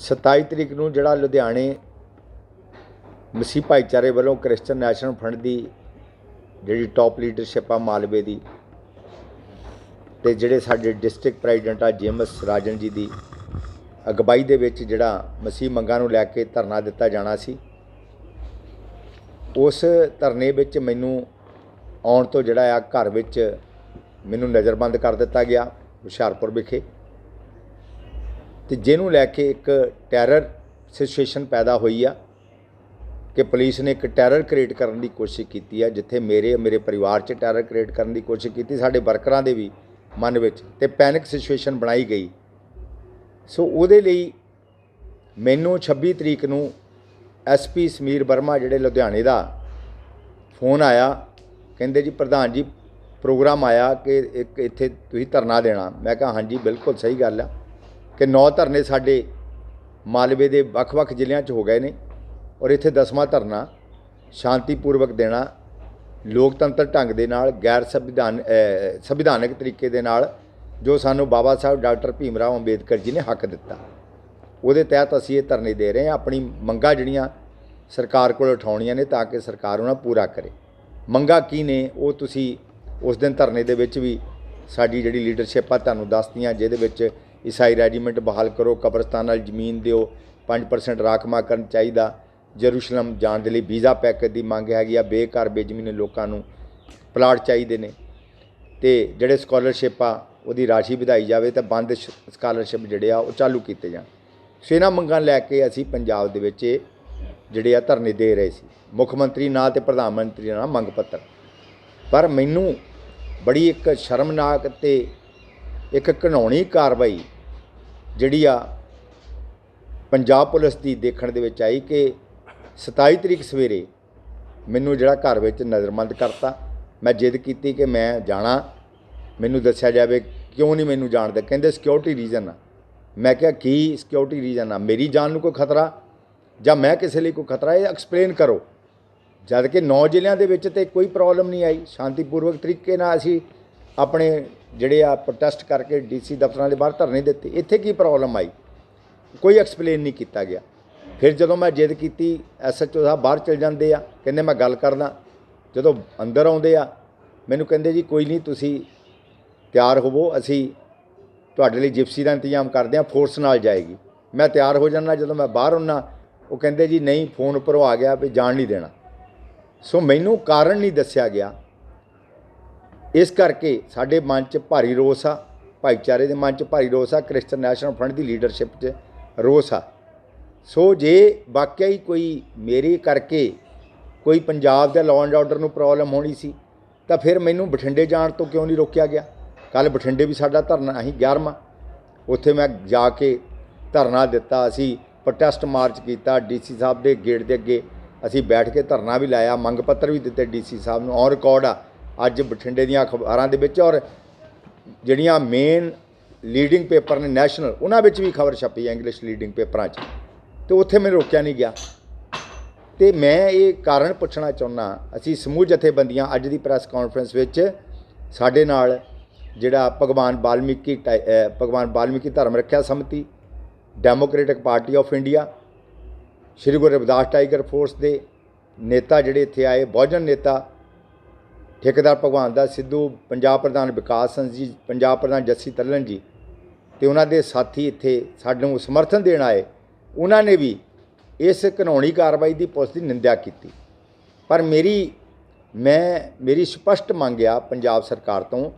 27 ਤਰੀਕ ਨੂੰ ਜਿਹੜਾ ਲੁਧਿਆਣੇ ਮਸੀਹ ਭਾਈਚਾਰੇ ਵੱਲੋਂ ਕ੍ਰਿਸਚਨ ਨੈਸ਼ਨਲ ਫੰਡ ਦੀ ਜਿਹੜੀ ਟਾਪ ਲੀਡਰਸ਼ਿਪ ਆ ਮਾਲਵੇ ਦੀ ਤੇ ਜਿਹੜੇ ਸਾਡੇ ਡਿਸਟ੍ਰਿਕਟ ਪ੍ਰੈਜ਼ੀਡੈਂਟ ਆ ਜੇਮਸ ਰਾਜਨ ਜੀ ਦੀ ਅਗਵਾਈ ਦੇ ਵਿੱਚ ਜਿਹੜਾ ਮਸੀਹ ਮੰਗਾਂ ਨੂੰ ਲੈ ਕੇ ਧਰਨਾ ਦਿੱਤਾ ਜਾਣਾ ਸੀ, ਉਸ ਧਰਨੇ ਵਿੱਚ ਮੈਨੂੰ ਆਉਣ ਤੋਂ ਜਿਹੜਾ ਆ ਘਰ ਵਿੱਚ ਮੈਨੂੰ ਨਜ਼ਰਬੰਦ ਕਰ ਦਿੱਤਾ ਗਿਆ ਹੁਸ਼ਿਆਰਪੁਰ ਵਿਖੇ। ਤੇ ਜਿਹਨੂੰ ਲੈ ਕੇ ਇੱਕ ਟੈਰਰ ਸਿਚੁਏਸ਼ਨ ਪੈਦਾ ਹੋਈ ਆ ਕਿ ਪੁਲਿਸ ਨੇ ਇੱਕ ਟੈਰਰ ਕ੍ਰੀਏਟ ਕਰਨ ਦੀ ਕੋਸ਼ਿਸ਼ ਕੀਤੀ ਆ, ਜਿੱਥੇ ਮੇਰੇ ਮੇਰੇ ਪਰਿਵਾਰ 'ਚ ਟੈਰਰ ਕ੍ਰੀਏਟ ਕਰਨ ਦੀ ਕੋਸ਼ਿਸ਼ ਕੀਤੀ, ਸਾਡੇ ਵਰਕਰਾਂ ਦੇ ਵੀ ਮਨ ਵਿੱਚ ਤੇ ਪੈਨਿਕ ਸਿਚੁਏਸ਼ਨ ਬਣਾਈ ਗਈ। ਸੋ ਉਹਦੇ ਲਈ ਮੈਨੂੰ 26 ਤਰੀਕ ਨੂੰ ਐਸਪੀ ਸਮੀਰ ਵਰਮਾ, ਜਿਹੜੇ ਲੁਧਿਆਣੇ ਦਾ ਫੋਨ ਆਇਆ, ਕਹਿੰਦੇ ਜੀ, ਪ੍ਰਧਾਨ ਜੀ, ਪ੍ਰੋਗਰਾਮ ਆਇਆ ਕਿ ਇੱਕ ਇੱਥੇ ਤੁਸੀਂ ਧਰਨਾ ਦੇਣਾ। ਮੈਂ ਕਿਹਾ, ਹਾਂਜੀ, ਬਿਲਕੁਲ ਸਹੀ ਗੱਲ ਆ। ਕਿ ਨੌ ਧਰਨੇ ਸਾਡੇ ਮਾਲਵੇ ਦੇ ਵੱਖ-ਵੱਖ ਜ਼ਿਲ੍ਹਿਆਂ 'ਚ ਹੋ ਗਏ ਨੇ ਔਰ ਇੱਥੇ ਦਸਵਾਂ ਧਰਨਾ ਸ਼ਾਂਤੀਪੂਰਵਕ ਦੇਣਾ, ਲੋਕਤੰਤਰ ਢੰਗ ਦੇ ਨਾਲ, ਗੈਰ ਸੰਵਿਧਾਨ ਸੰਵਿਧਾਨਕ ਤਰੀਕੇ ਦੇ ਨਾਲ ਜੋ ਸਾਨੂੰ ਬਾਬਾ ਸਾਹਿਬ ਡਾਕਟਰ ਭੀਮ ਰਾਓ ਅੰਬੇਦਕਰ ਜੀ ਨੇ ਹੱਕ ਦਿੱਤਾ। ਉਹਦੇ ਤਹਿਤ ਅਸੀਂ ਇਹ ਧਰਨੇ ਦੇ ਰਹੇ ਹਾਂ, ਆਪਣੀ ਮੰਗਾਂ ਜਿਹੜੀਆਂ ਸਰਕਾਰ ਕੋਲ ਉਠਾਉਣੀਆਂ ਨੇ ਤਾਂ ਕਿ ਸਰਕਾਰ ਉਹਨਾਂ ਪੂਰਾ ਕਰੇ। ਮੰਗਾਂ ਕੀ ਨੇ? ਉਹ ਤੁਸੀਂ ਉਸ ਦਿਨ ਧਰਨੇ ਦੇ ਵਿੱਚ ਵੀ ਸਾਡੀ ਜਿਹੜੀ ਲੀਡਰਸ਼ਿਪ ਆ, ਤੁਹਾਨੂੰ ਦੱਸਦੀਆਂ ਜਿਹਦੇ ਵਿੱਚ ਈਸਾਈ ਰੈਜੀਮੈਂਟ ਬਹਾਲ ਕਰੋ, ਕਬਰਸਤਾਨ ਨਾਲ ਜ਼ਮੀਨ ਦਿਓ 5% ਕਰਨ ਚਾਹੀਦਾ। ਜਰੂਸ਼ਲਮ ਜਾਣ ਦੇ ਲਈ ਵੀਜ਼ਾ ਪੈਕੇਜ ਦੀ ਮੰਗ ਹੈਗੀ ਆ, ਬੇਘਰ ਬੇਜ਼ਮੀਨ ਲੋਕਾਂ ਨੂੰ ਪਲਾਟ ਚਾਹੀਦੇ ਨੇ। ਤੇ ਜਿਹੜੇ ਸਕਾਲਰਸ਼ਿਪ ਆ, ਉਹਦੀ ਰਾਸ਼ੀ ਵਧਾਈ ਜਾਵੇ ਤਾਂ ਬੰਦ ਸਕਾਲਰਸ਼ਿਪ ਜਿਹੜੇ ਆ, ਉਹ ਚਾਲੂ ਕੀਤੇ ਜਾਣ। ਸੋ ਇਹਨਾਂ ਮੰਗਾਂ ਲੈ ਕੇ ਅਸੀਂ ਪੰਜਾਬ ਦੇ ਵਿੱਚ ਇਹ ਜਿਹੜੇ ਆ ਧਰਨੇ ਦੇ ਰਹੇ ਸੀ। ਮੁੱਖ ਮੰਤਰੀ ਨਾਲ ਤੇ ਪ੍ਰਧਾਨ ਮੰਤਰੀ ਨਾਲ ਮੰਗ ਪੱਤਰ। ਪਰ ਮੈਨੂੰ ਬੜੀ ਇੱਕ ਸ਼ਰਮਨਾਕ ਤੇ ਇੱਕ ਘਿਨਾਉਣੀ ਕਾਰਵਾਈ ਜਿਹੜੀ ਆ ਪੰਜਾਬ ਪੁਲਿਸ ਦੀ ਦੇਖਣ ਦੇ ਵਿੱਚ ਆਈ ਕਿ 27 ਤਰੀਕ ਸਵੇਰੇ ਮੈਨੂੰ ਜਿਹੜਾ ਘਰ ਵਿੱਚ ਨਜ਼ਰਬੰਦ ਕਰਤਾ। ਮੈਂ ਜਿੱਦ ਕੀਤੀ ਕਿ ਮੈਂ ਜਾਣਾ। ਮੈਨੂੰ ਦੱਸਿਆ ਜਾਵੇ ਕਿਉਂ ਨਹੀਂ ਮੈਨੂੰ ਜਾਣਦੇ। ਕਹਿੰਦੇ ਸਿਕਿਉਰਿਟੀ ਰੀਜ਼ਨ ਆ। ਮੈਂ ਕਿਹਾ, ਕੀ ਸਿਕਿਉਰਿਟੀ ਰੀਜ਼ਨ ਆ? ਮੇਰੀ ਜਾਨ ਨੂੰ ਕੋਈ ਖਤਰਾ? ਜਾਂ ਮੈਂ ਕਿਸੇ ਲਈ ਕੋਈ ਖਤਰਾ? ਇਹ ਐਕਸਪਲੇਨ ਕਰੋ। ਜਦ ਕਿ ਨੌ ਜ਼ਿਲ੍ਹਿਆਂ ਦੇ ਵਿੱਚ ਤੇ ਕੋਈ ਪ੍ਰੋਬਲਮ ਨਹੀਂ ਆਈ। ਸ਼ਾਂਤੀਪੂਰਵਕ ਤਰੀਕੇ ਨਾਲ ਅਸੀਂ ਆਪਣੇ ਜਿਹੜੇ ਆ ਪ੍ਰੋਟੈਸਟ ਕਰਕੇ ਡੀਸੀ ਦਫ਼ਤਰਾਂ ਦੇ ਬਾਹਰ ਧਰਨੇ ਦਿੱਤੇ, ਇੱਥੇ ਕੀ ਪ੍ਰੋਬਲਮ ਆਈ? ਕੋਈ ਐਕਸਪਲੇਨ ਨਹੀਂ ਕੀਤਾ ਗਿਆ। ਫਿਰ ਜਦੋਂ ਮੈਂ ਜਿੱਦ ਕੀਤੀ ਐਸਐਚਓ ਸਾਹਿਬ ਬਾਹਰ ਚਲ ਜਾਂਦੇ ਆ, ਕਹਿੰਦੇ ਮੈਂ ਗੱਲ ਕਰਦਾ। ਜਦੋਂ ਅੰਦਰ ਆਉਂਦੇ ਆ, ਮੈਨੂੰ ਕਹਿੰਦੇ ਜੀ ਕੋਈ ਨਹੀਂ, ਤੁਸੀਂ ਤਿਆਰ ਹੋਵੋ, ਅਸੀਂ ਤੁਹਾਡੇ ਲਈ ਜਿਪਸੀ ਦਾ ਇੰਤਜ਼ਾਮ ਕਰਦੇ ਆ ਫੋਰਸ ਨਾਲ ਜਾਏਗੀ। ਮੈਂ ਤਿਆਰ ਹੋ ਜਾਂਦਾ, ਜਦੋਂ ਮੈਂ ਬਾਹਰ ਹੁੰਨਾ ਉਹ ਕਹਿੰਦੇ ਜੀ ਨਹੀਂ ਫੋਨ ਉੱਪਰੋਂ ਆ ਗਿਆ ਵੀ ਜਾਣ ਨਹੀਂ ਦੇਣਾ। ਸੋ ਮੈਨੂੰ ਕਾਰਨ ਨਹੀਂ ਦੱਸਿਆ ਗਿਆ। ਇਸ ਕਰਕੇ ਸਾਡੇ ਮਨ 'ਚ ਭਾਰੀ ਰੋਸ ਆ, ਭਾਈਚਾਰੇ ਦੇ ਮਨ 'ਚ ਭਾਰੀ ਰੋਸ ਆ ਕ੍ਰਿਸਚਨ ਨੈਸ਼ਨਲ ਫਰੰਟ ਦੀ ਲੀਡਰਸ਼ਿਪ 'ਚ ਰੋਸ ਆ। ਸੋ ਜੇ ਵਾਕਿਆ ਹੀ ਕੋਈ ਮੇਰੇ ਕਰਕੇ ਕੋਈ ਪੰਜਾਬ ਦੇ ਲਾਅ ਐਂਡ ਆਰਡਰ ਨੂੰ ਪ੍ਰੋਬਲਮ ਹੋਣੀ ਸੀ, ਤਾਂ ਫਿਰ ਮੈਨੂੰ ਬਠਿੰਡੇ ਜਾਣ ਤੋਂ ਕਿਉਂ ਨਹੀਂ ਰੋਕਿਆ ਗਿਆ? ਕੱਲ ਬਠਿੰਡੇ ਵੀ ਸਾਡਾ ਧਰਨਾ ਅਸੀਂ 11ਵਾਂ ਉੱਥੇ ਮੈਂ ਜਾ ਕੇ ਧਰਨਾ ਦਿੱਤਾ, ਅਸੀਂ ਪ੍ਰੋਟੈਸਟ ਮਾਰਚ ਕੀਤਾ ਡੀਸੀ ਸਾਹਿਬ ਦੇ ਗੇਟ ਦੇ ਅੱਗੇ ਅਸੀਂ ਬੈਠ ਕੇ ਧਰਨਾ ਵੀ ਲਾਇਆ, ਮੰਗ ਪੱਤਰ ਵੀ ਦਿੱਤੇ ਡੀਸੀ ਸਾਹਿਬ ਨੂੰ ਔਨ ਰਿਕਾਰਡ ਆ। ਅੱਜ ਬਠਿੰਡੇ ਦੀਆਂ ਅਖਬਾਰਾਂ ਦੇ ਵਿੱਚ ਔਰ ਜਿਹੜੀਆਂ ਮੇਨ ਲੀਡਿੰਗ ਪੇਪਰ ਨੇ ਨੈਸ਼ਨਲ ਉਹਨਾਂ ਵਿੱਚ ਵੀ ਖਬਰ ਛਪੀ ਹੈ ਇੰਗਲਿਸ਼ ਲੀਡਿੰਗ ਪੇਪਰਾਂ 'ਚ। ਤੇ ਉੱਥੇ ਮੈਨੂੰ ਰੋਕਿਆ ਨਹੀਂ ਗਿਆ। ਤੇ ਮੈਂ ਇਹ ਕਾਰਨ ਪੁੱਛਣਾ ਚਾਹੁੰਦਾ ਅਸੀਂ ਸਮੂਹ ਜਥੇਬੰਦੀਆਂ ਅੱਜ ਦੀ ਪ੍ਰੈਸ ਕਾਨਫਰੰਸ ਵਿੱਚ ਸਾਡੇ ਨਾਲ ਜਿਹੜਾ ਭਗਵਾਨ ਵਾਲਮੀਕੀ ਟਾਈ- ਭਗਵਾਨ Valmiki Dharam Rakhya Samiti democratic party of India Shri Guru Ravidas tiger force ਦੇ ਨੇਤਾ ਜਿਹੜੇ ਇੱਥੇ ਆਏ, ਬਹੁਜਨ ਨੇਤਾ ਠੇਕੇਦਾਰ ਭਗਵਾਨ ਦਾ ਸਿੱਧੂ, ਪੰਜਾਬ ਪ੍ਰਧਾਨ ਵਿਕਾਸ ਸਿੰਘ ਜੀ, ਪੰਜਾਬ ਪ੍ਰਧਾਨ ਜੱਸੀ ਤੱਲਣ ਜੀ ਤੇ ਉਹਨਾਂ ਦੇ ਸਾਥੀ ਇੱਥੇ ਸਾਨੂੰ ਸਮਰਥਨ ਦੇਣ ਆਏ। ਉਹਨਾਂ ਨੇ ਵੀ ਇਸ ਕਾਨੂੰਨੀ ਕਾਰਵਾਈ ਦੀ ਪੁਲਿਸ ਦੀ ਨਿੰਦਿਆ ਕੀਤੀ। ਪਰ ਮੇਰੀ, ਮੈਂ, ਮੇਰੀ ਸਪਸ਼ਟ ਮੰਗ ਆ ਪੰਜਾਬ ਸਰਕਾਰ ਤੋਂ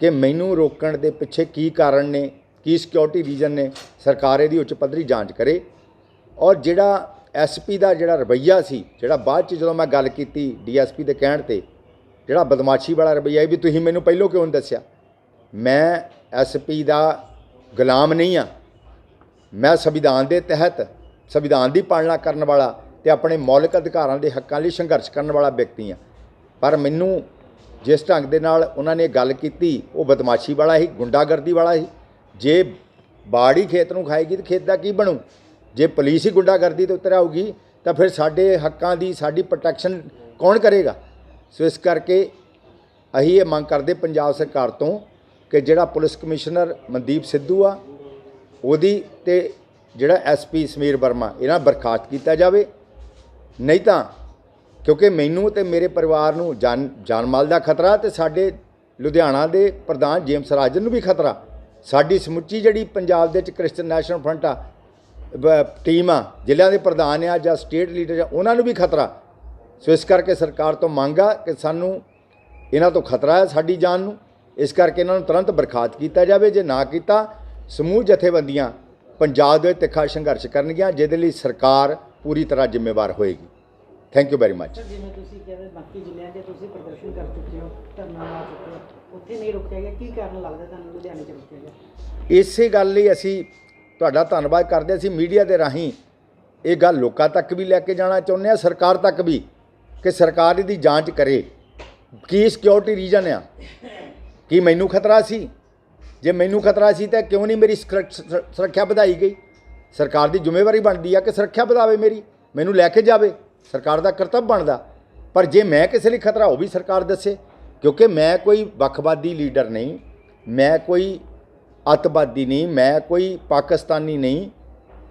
ਕਿ ਮੈਨੂੰ ਰੋਕਣ ਦੇ ਪਿੱਛੇ ਕੀ ਕਾਰਨ ਨੇ, ਕੀ ਸਿਕਿਉਰਿਟੀ ਰੀਜ਼ਨ ਨੇ, ਸਰਕਾਰ ਇਹਦੀ ਉੱਚ ਪੱਧਰੀ ਜਾਂਚ ਕਰੇ। ਔਰ ਜਿਹੜਾ ਐਸਪੀ ਦਾ ਜਿਹੜਾ ਰਵੱਈਆ ਸੀ, ਜਿਹੜਾ ਬਾਅਦ ਚ ਜਦੋਂ ਮੈਂ ਗੱਲ ਕੀਤੀ ਡੀਐਸਪੀ ਦੇ ਕਹਿਣ ਤੇ ਜਿਹੜਾ ਬਦਮਾਸ਼ੀ ਵਾਲਾ ਰਵਈਆ ਵੀ ਤੁਸੀਂ ਮੈਨੂੰ ਪਹਿਲੋਂ ਕਿਉਂ ਨਹੀਂ ਦੱਸਿਆ? ਮੈਂ ਐਸਪੀ ਦਾ ਗੁਲਾਮ ਨਹੀਂ ਆ ਮੈਂ ਸੰਵਿਧਾਨ ਦੇ ਤਹਿਤ ਸੰਵਿਧਾਨ ਦੀ ਪਾਲਣਾ ਕਰਨ ਵਾਲਾ ਤੇ ਆਪਣੇ ਮੌਲਿਕ ਅਧਿਕਾਰਾਂ ਦੇ ਹੱਕਾਂ ਲਈ ਸੰਘਰਸ਼ ਕਰਨ ਵਾਲਾ ਵਿਅਕਤੀ ਆ ਪਰ ਮੈਨੂੰ ਜਿਸ ਢੰਗ ਦੇ ਨਾਲ ਉਹਨਾਂ ਨੇ ਗੱਲ ਕੀਤੀ, ਉਹ ਬਦਮਾਸ਼ੀ ਵਾਲਾ ਹੀ ਗੁੰਡਾਗਰਦੀ ਵਾਲਾ ਹੀ ਜੇ ਬਾੜੀ ਖੇਤ ਨੂੰ ਖਾਏਗੀ ਤਾਂ ਖੇਤ ਦਾ ਕੀ ਬਣੂ? ਜੇ ਪੁਲਿਸ ਹੀ ਗੁੰਡਾਗਰਦੀ ਤੇ ਉਤਰ ਆਊਗੀ, ਤਾਂ ਫਿਰ ਸਾਡੇ ਹੱਕਾਂ ਦੀ, ਸਾਡੀ ਪ੍ਰੋਟੈਕਸ਼ਨ ਕੌਣ ਕਰੇਗਾ? ਸੋ ਇਸ ਕਰਕੇ ਅਸੀਂ ਇਹ ਮੰਗ ਕਰਦੇ ਪੰਜਾਬ ਸਰਕਾਰ ਤੋਂ ਕਿ ਜਿਹੜਾ ਪੁਲਿਸ ਕਮਿਸ਼ਨਰ ਮਨਦੀਪ ਸਿੱਧੂ ਆ, ਉਹਦੀ ਤੇ ਜਿਹੜਾ ਐਸਪੀ ਸਮੀਰ ਵਰਮਾ, ਇਹਨਾਂ ਬਰਖਾਸਤ ਕੀਤਾ ਜਾਵੇ। ਨਹੀਂ ਤਾਂ ਕਿਉਂਕਿ ਮੈਨੂੰ ਤੇ ਮੇਰੇ ਪਰਿਵਾਰ ਨੂੰ ਜਾਨ ਜਾਨ ਮਾਲ ਦਾ ਖਤਰਾ ਤੇ ਸਾਡੇ ਲੁਧਿਆਣਾ ਦੇ ਪ੍ਰਧਾਨ ਜੇਮਸ ਰਾਜਨ ਨੂੰ ਵੀ ਖਤਰਾ। ਸਾਡੀ ਸਮੁੱਚੀ ਜਿਹੜੀ ਪੰਜਾਬ ਦੇ ਵਿੱਚ ਕ੍ਰਿਸਚਨ ਨੈਸ਼ਨਲ ਫਰੰਟ ਆ ਟੀਮ ਆ, ਜ਼ਿਲ੍ਹਿਆਂ ਦੇ ਪ੍ਰਧਾਨ ਆ ਜਾਂ ਸਟੇਟ ਲੀਡਰ ਆ, ਉਹਨਾਂ ਨੂੰ ਵੀ ਖਤਰਾ। ਸੋ ਇਸ ਕਰਕੇ ਸਰਕਾਰ ਤੋਂ ਮੰਗ ਆ ਕਿ ਸਾਨੂੰ ਇਹਨਾਂ ਤੋਂ ਖਤਰਾ ਹੈ ਸਾਡੀ ਜਾਨ ਨੂੰ। ਇਸ ਕਰਕੇ ਇਹਨਾਂ ਨੂੰ ਤੁਰੰਤ ਬਰਖਾਸਤ ਕੀਤਾ ਜਾਵੇ ਜੇ ਨਾ ਕੀਤਾ ਸਮੂਹ ਜਥੇਬੰਦੀਆਂ ਪੰਜਾਬ ਦੇ ਤਿੱਖਾ ਸੰਘਰਸ਼ ਕਰਨਗੀਆਂ ਜਿਹਦੇ ਲਈ ਸਰਕਾਰ ਪੂਰੀ ਤਰ੍ਹਾਂ ਜ਼ਿੰਮੇਵਾਰ ਹੋਏਗੀ। ਥੈਂਕ ਯੂ ਵੈਰੀ ਮਚ ਜਿਵੇਂ ਤੁਸੀਂ ਕਹਿੰਦੇ ਬਾਕੀ ਜ਼ਿਲ੍ਹਿਆਂ 'ਚ ਤੁਸੀਂ ਪ੍ਰਦਰਸ਼ਨ ਕਰ ਚੁੱਕੇ ਹੋ ਧਰਨਾ ਲਾ ਚੁੱਕੇ ਹੋ ਉੱਥੇ ਨਹੀਂ ਰੁਕਿਆ ਗਿਆ ਕੀ ਕਾਰਨ ਲੱਗਦਾ ਤੁਹਾਨੂੰ ਲੁਧਿਆਣੇ 'ਚ ਰੁਕਿਆ ਗਿਆ? ਇਸੇ ਗੱਲ ਲਈ ਅਸੀਂ ਤੁਹਾਡਾ ਧੰਨਵਾਦ ਕਰਦੇ। ਅਸੀਂ ਮੀਡੀਆ ਦੇ ਰਾਹੀਂ ਇਹ ਗੱਲ ਲੋਕਾਂ ਤੱਕ ਵੀ ਲੈ ਕੇ ਜਾਣਾ ਚਾਹੁੰਦੇ ਹਾਂ ਸਰਕਾਰ ਤੱਕ ਵੀ। ਕਿ ਸਰਕਾਰ ਇਹਦੀ ਜਾਂਚ ਕਰੇ। ਕੀ ਸਿਕਿਉਰਿਟੀ ਰੀਜਨ ਆ? ਕੀ ਮੈਨੂੰ ਖਤਰਾ ਸੀ? ਜੇ ਮੈਨੂੰ ਖਤਰਾ ਸੀ ਤਾਂ ਕਿਉਂ ਨਹੀਂ ਮੇਰੀ ਸੁਰੱਖ- ਸੁਰ- ਸੁਰੱਖਿਆ ਵਧਾਈ ਗਈ? ਸਰਕਾਰ ਦੀ ਜ਼ਿੰਮੇਵਾਰੀ ਬਣਦੀ ਆ ਕਿ ਸੁਰੱਖਿਆ ਵਧਾਵੇ ਮੇਰੀ, ਮੈਨੂੰ ਲੈ ਕੇ ਜਾਵੇ। ਸਰਕਾਰ ਦਾ ਕਰਤੱਵ ਬਣਦਾ। ਪਰ ਜੇ ਮੈਂ ਕਿਸੇ ਲਈ ਖਤਰਾ, ਉਹ ਵੀ ਸਰਕਾਰ ਦੱਸੇ, ਕਿਉਂਕਿ ਮੈਂ ਕੋਈ ਵੱਖਵਾਦੀ ਲੀਡਰ ਨਹੀਂ, ਮੈਂ ਕੋਈ ਅੱਤਵਾਦੀ ਨਹੀਂ, ਮੈਂ ਕੋਈ ਪਾਕਿਸਤਾਨੀ ਨਹੀਂ,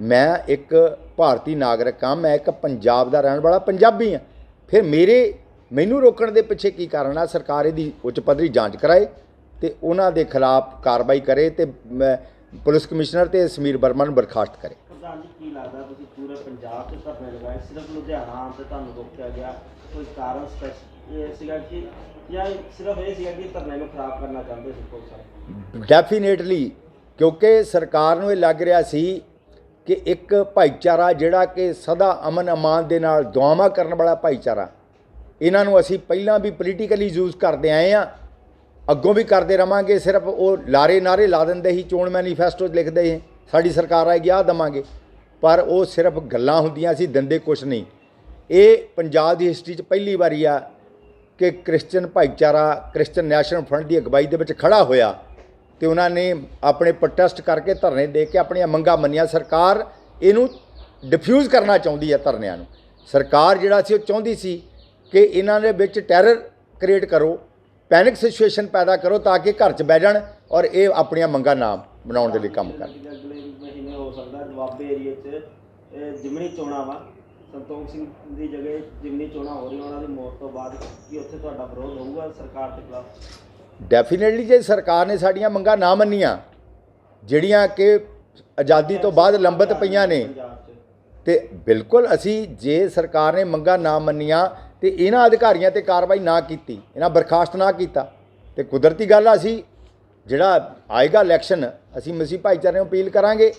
ਮੈਂ ਇੱਕ ਭਾਰਤੀ ਨਾਗਰਿਕ ਹਾਂ, ਮੈਂ ਇੱਕ ਪੰਜਾਬ ਦਾ ਰਹਿਣ ਵਾਲਾ ਪੰਜਾਬੀ ਹਾਂ। ਫਿਰ ਮੇਰੇ ਮੈਨੂੰ ਰੋਕਣ ਦੇ ਪਿੱਛੇ ਕੀ ਕਾਰਨ ਆ? ਸਰਕਾਰ ਇਹਦੀ ਉੱਚ ਪੱਧਰੀ ਜਾਂਚ ਕਰਾਏ ਤੇ ਉਹਨਾਂ ਦੇ ਖਿਲਾਫ ਕਾਰਵਾਈ ਕਰੇ ਤੇ ਪੁਲਿਸ ਕਮਿਸ਼ਨਰ ਤੇ ਸਮੀਰ ਵਰਮਾ ਨੂੰ ਬਰਖਾਸਤ ਕਰੇ। ਪ੍ਰਧਾਨ ਜੀ ਕੀ ਲੱਗਦਾ ਤੁਸੀਂ ਪੂਰੇ ਪੰਜਾਬ 'ਚ ਧਰਨੇ ਲਗਾਏ? ਸਿਰਫ ਲੁਧਿਆਣਾ ਤੇ ਤੁਹਾਨੂੰ ਰੋਕਿਆ ਗਿਆ। ਕੋਈ ਕਾਰਨ ਸਪੈਸ- ਇਹ ਸੀਗਾ ਕਿ ਜਾਂ ਸਿਰਫ ਇਹ ਸੀਗਾ ਕਿ ਧਰਨੇ ਨੂੰ ਖਰਾਬ ਕਰਨਾ ਚਾਹੁੰਦੇ ਸੀ ਡੈਫੀਨੇਟਲੀ ਕਿਉਂਕਿ ਸਰਕਾਰ ਨੂੰ ਇਹ ਲੱਗ ਰਿਹਾ ਸੀ ਕਿ ਇੱਕ ਭਾਈਚਾਰਾ ਜਿਹੜਾ ਕਿ ਸਦਾ ਅਮਨ ਅਮਾਨ ਦੇ ਨਾਲ ਦੁਆਵਾਂ ਕਰਨ ਵਾਲਾ ਭਾਈਚਾਰਾ। ਇਹਨਾਂ ਨੂੰ ਅਸੀਂ ਪਹਿਲਾਂ ਵੀ ਪੋਲੀਟੀਕਲੀ ਯੂਜ਼ ਕਰਦੇ ਆਏ ਆ ਅੱਗੋਂ ਵੀ ਕਰਦੇ ਰਵਾਂਗੇ, ਸਿਰਫ ਉਹ ਲਾਰੇ ਨਾਰੇ ਲਾ ਦਿੰਦੇ ਸੀ, ਚੋਣ ਮੈਨੀਫੈਸਟੋ ਲਿਖਦੇ ਸੀ, ਸਾਡੀ ਸਰਕਾਰ ਆਏਗੀ, ਆਹ ਦਵਾਂਗੇ। ਪਰ ਉਹ ਸਿਰਫ ਗੱਲਾਂ ਹੁੰਦੀਆਂ ਸੀ, ਦਿੰਦੇ ਕੁਛ ਨਹੀਂ। ਇਹ ਪੰਜਾਬ ਦੀ ਹਿਸਟਰੀ 'ਚ ਪਹਿਲੀ ਵਾਰੀ ਆ ਕਿ ਕ੍ਰਿਸਚੀਅਨ ਭਾਈਚਾਰਾ ਕ੍ਰਿਸਚੀਅਨ ਨੈਸ਼ਨਲ ਫਰੰਟ ਦੀ ਅਗਵਾਈ ਦੇ ਵਿੱਚ ਖੜਾ ਹੋਇਆ। ਤੇ ਉਹਨਾਂ ਨੇ ਆਪਣੇ ਪ੍ਰੋਟੈਸਟ ਕਰਕੇ ਧਰਨੇ ਦੇ ਕੇ ਆਪਣੀਆਂ ਮੰਗਾਂ ਮੰਨੀਆਂ। ਸਰਕਾਰ ਇਹਨੂੰ ਡਿਫਿਊਜ਼ ਕਰਨਾ ਚਾਹੁੰਦੀ ਹੈ ਧਰਨਿਆਂ ਨੂੰ। ਸਰਕਾਰ ਜਿਹੜਾ ਸੀ ਉਹ ਚਾਹੁੰਦੀ ਸੀ ਕਿ ਇਹਨਾਂ ਦੇ ਵਿੱਚ ਟੈਰਰ ਕ੍ਰੀਏਟ ਕਰੋ ਪੈਨਿਕ ਸਿਚੁਏਸ਼ਨ ਪੈਦਾ ਕਰੋ ਤਾਂ ਕਿ ਘਰ 'ਚ ਬਹਿ ਜਾਣ ਔਰ ਇਹ ਆਪਣੀਆਂ ਮੰਗਾਂ ਨਾ ਬਣਾਉਣ ਦੇ ਲਈ ਕੰਮ ਕਰਨ। ਅਗਲੇ ਮਹੀਨੇ ਹੋ ਸਕਦਾ ਦੁਆਬੇ ਏਰੀਏ 'ਚ ਜਿਮਣੀ ਚੋਣਾਂ ਵਾ। ਸੰਤੋਖ ਸਿੰਘ ਦੀ ਜਗ੍ਹਾ ਜਿਮਣੀ ਚੋਣਾਂ ਹੋ ਰਹੀਆਂ ਉਹਨਾਂ ਦੀ ਮੌਤ ਤੋਂ ਬਾਅਦ ਕੀ ਉੱਥੇ ਤੁਹਾਡਾ ਵਿਰੋਧ ਹੋਊਗਾ ਸਰਕਾਰ ਦੇ ਖਿਲਾਫ? ਡੈਫੀਨੇਟਲੀ ਜੇ ਸਰਕਾਰ ਨੇ ਸਾਡੀਆਂ ਮੰਗਾਂ ਨਾ ਮੰਨੀਆਂ, ਜਿਹੜੀਆਂ ਕਿ ਆਜ਼ਾਦੀ ਤੋਂ ਬਾਅਦ ਲੰਬਤ ਪਈਆਂ ਨੇ ਪੰਜਾਬ ਤੇ ਬਿਲਕੁਲ ਅਸੀਂ ਜੇ ਸਰਕਾਰ ਨੇ ਮੰਗਾਂ ਨਾ ਮੰਨੀਆਂ, ਤੇ ਇਹਨਾਂ ਅਧਿਕਾਰੀਆਂ ਤੇ ਕਾਰਵਾਈ ਨਾ ਕੀਤੀ, ਇਹਨਾਂ ਬਰਖਾਸਤ ਨਾ ਕੀਤਾ, ਤੇ ਕੁਦਰਤੀ ਗੱਲ ਆ ਅਸੀਂ, ਜਿਹੜਾ ਆਏਗਾ ਇਲੈਕਸ਼ਨ, ਅਸੀਂ ਮਸੀਹ ਭਾਈਚਾਰੇ ਨੂੰ ਅਪੀਲ ਕਰਾਂਗੇ,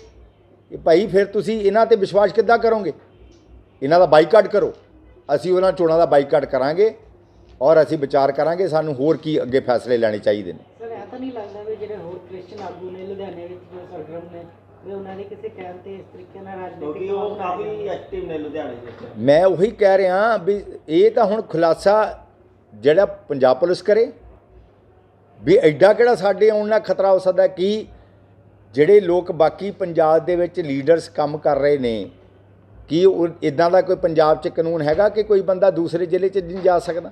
ਕਿ ਭਾਈ ਫਿਰ ਤੁਸੀਂ ਇਹਨਾਂ ਤੇ ਵਿਸ਼ਵਾਸ ਕਿੱਦਾਂ ਕਰੋਗੇ? ਇਹਨਾਂ ਦਾ ਬਾਈਕਾਟ ਕਰੋ, ਅਸੀਂ ਉਹਨਾਂ ਚੋਣਾਂ ਦਾ ਬਾਈਕਾਟ ਕਰਾਂਗੇ ਔਰ ਅਸੀਂ ਵਿਚਾਰ ਕਰਾਂਗੇ ਸਾਨੂੰ ਹੋਰ ਕੀ ਅੱਗੇ ਫੈਸਲੇ ਲੈਣੇ ਚਾਹੀਦੇ ਨੇ। ਸਰ ਇਹ ਤਾਂ ਨਹੀਂ ਲੱਗਦਾ ਵੀ ਜਿਹੜੇ ਹੋਰ ਕ੍ਰਿਸਚੀਅਨ ਆਗੂ ਨੇ ਲੁਧਿਆਣੇ ਵਿੱਚ ਜੋ ਸਰਗਰਮ ਨੇ ਵੀ ਉਹਨਾਂ ਦੇ ਕਿਸੇ ਕਹਿਣ ਤੇ ਇਸ ਤਰੀਕੇ ਨਾਲ ਰਾਜਨੀਤਿਕ ਕਿਉਂਕਿ ਉਹ ਕਾਫੀ ਐਕਟਿਵ ਨੇ ਲੁਧਿਆਣੇ ਦੇ ਵਿੱਚ। ਮੈਂ ਉਹੀ ਕਹਿ ਰਿਹਾ ਵੀ ਇਹ ਤਾਂ ਹੁਣ ਖੁਲਾਸਾ ਜਿਹੜਾ ਪੰਜਾਬ ਪੁਲਿਸ ਕਰੇ ਵੀ ਐਡਾ ਕਿਹੜਾ ਸਾਡੇ ਆਉਣ ਨਾਲ ਖਤਰਾ ਹੋ ਸਕਦਾ ਕਿ ਜਿਹੜੇ ਲੋਕ ਬਾਕੀ ਪੰਜਾਬ ਦੇ ਵਿੱਚ ਲੀਡਰਸ ਕੰਮ ਕਰ ਰਹੇ ਨੇ ਕੀ ਇਦਾਂ ਦਾ ਕੋਈ ਪੰਜਾਬ 'ਚ ਕਾਨੂੰਨ ਹੈਗਾ ਕਿ ਕੋਈ ਬੰਦਾ ਦੂਸਰੇ ਜ਼ਿਲ੍ਹੇ 'ਚ ਨਹੀਂ ਜਾ ਸਕਦਾ?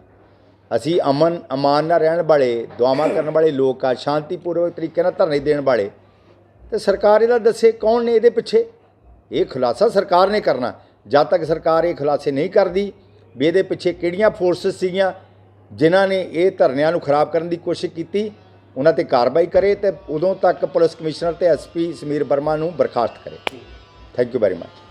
ਅਸੀਂ ਅਮਨ, ਅਮਾਨ ਨਾਲ ਰਹਿਣ ਵਾਲੇ, ਦੁਆਵਾਂ ਕਰਨ ਵਾਲੇ ਲੋਕ ਆ, ਸ਼ਾਂਤੀਪੂਰਵਕ ਤਰੀਕੇ ਨਾਲ ਧਰਨੇ ਦੇਣ ਵਾਲੇ। ਤੇ ਸਰਕਾਰ ਇਹਦਾ ਦੱਸੇ ਕੌਣ ਨੇ ਇਹਦੇ ਪਿੱਛੇ? ਇਹ ਖੁਲਾਸਾ ਸਰਕਾਰ ਨੇ ਕਰਨਾ। ਜਦ ਤੱਕ ਸਰਕਾਰ ਇਹ ਖੁਲਾਸੇ ਨਹੀਂ ਕਰਦੀ ਵੀ ਇਹਦੇ ਪਿੱਛੇ ਕਿਹੜੀਆਂ ਫੋਰਸਸ ਸੀਗੀਆਂ ਜਿਨ੍ਹਾਂ ਨੇ ਇਹ ਧਰਨਿਆਂ ਨੂੰ ਖਰਾਬ ਕਰਨ ਦੀ ਕੋਸ਼ਿਸ਼ ਕੀਤੀ, ਉਹਨਾਂ ਤੇ ਕਾਰਵਾਈ ਕਰੇ ਤੇ ਉਦੋਂ ਤੱਕ ਪੁਲਿਸ ਕਮਿਸ਼ਨਰ ਤੇ ਐਸਪੀ ਸਮੀਰ ਵਰਮਾ ਨੂੰ ਬਰਖਾਸਤ ਕਰੇ। Thank you very much